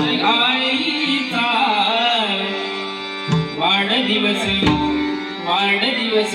आईचा वाढदिवस वाढदिवस.